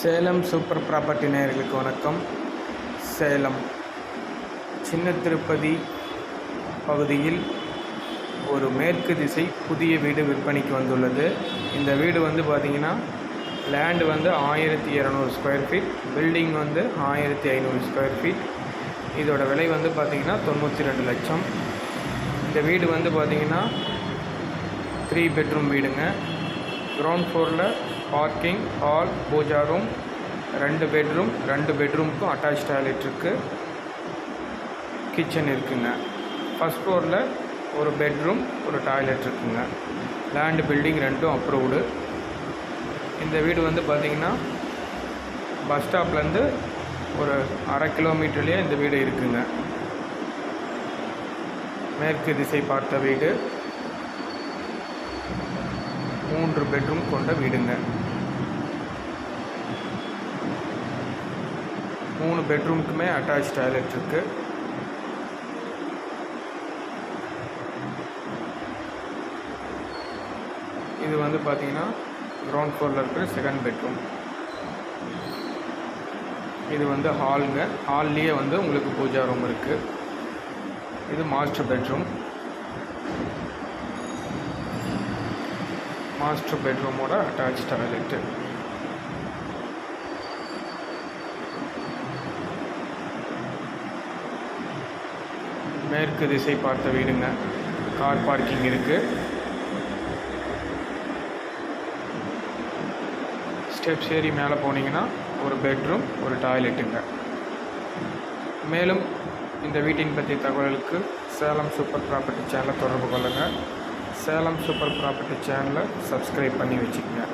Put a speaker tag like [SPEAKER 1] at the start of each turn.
[SPEAKER 1] Salem super property நேயர்களுக்கு வணக்கம். சேலம் சின்ன திருப்பதி பகுதியில் ஒரு மேற்கு திசை புதிய வீடு விற்பனைக்கு வந்துள்ளது. இந்த வீடு வந்து பார்த்திங்கன்னா லேண்டு வந்து ஆயிரத்தி இரநூறு ஸ்கொயர் ஃபீட் பில்டிங் வந்து ஆயிரத்தி ஐநூறு ஸ்கொயர் ஃபீட் இதோட விலை வந்து பார்த்திங்கன்னா தொண்ணூற்றி ரெண்டு லட்சம். இந்த வீடு வந்து பார்த்திங்கன்னா த்ரீ பெட்ரூம் வீடுங்க. கிரவுண்ட் ஃப்ளோரில் பார்க்கிங் ஹால் பூஜா ரூம் ரெண்டு பெட்ரூம் ரெண்டு பெட்ரூமுக்கும் அட்டாச் டாய்லெட் இருக்குது கிச்சன் இருக்குங்க. ஃபஸ்ட் ஃப்ளோரில் ஒரு பெட்ரூம் ஒரு டாய்லெட் இருக்குங்க. லேண்டு பில்டிங் ரெண்டும் அப்ரூவ்டு இந்த வீடு வந்து பார்த்திங்கன்னா பஸ் ஸ்டாப்லேருந்து ஒரு அரை கிலோமீட்டர்லேயே இந்த வீடு இருக்குங்க. மேற்கு திசை பார்த்த வீடு. மூன்று பெட்ரூம் கொண்ட வீடுங்க. மூணு பெட்ரூமுக்குமே அட்டாச் டாய்லெட் இருக்குது இது வந்து பார்த்தீங்கன்னா கிரவுண்ட் ஃப்ளோரில் இருக்கிற செகண்ட் பெட்ரூம் இது வந்து ஹாலுங்க ஹால்லேயே வந்து உங்களுக்கு பூஜா ரூம் இருக்குது இது மாஸ்டர் பெட்ரூம் மாஸ்டர் பெட்ரூமோட அட்டாச் டாய்லெட்டு மேற்கு திசை பார்த்த வீடுங்க. கார் பார்க்கிங் இருக்குது ஸ்டெப்ஸ் ஏறி மேலே போனீங்கன்னா ஒரு பெட்ரூம் ஒரு டாய்லெட்டுங்க மேலும் இந்த வீட்டின் பற்றிய தகவலுக்கு சேலம் சூப்பர் ப்ராப்பர்ட்டி சேனலை தொடர்பு கொள்ளுங்கள் சேலம் சூப்பர் ப்ராப்பர்ட்டி சேனலை சப்ஸ்கிரைப் பண்ணி வச்சுக்கோங்க.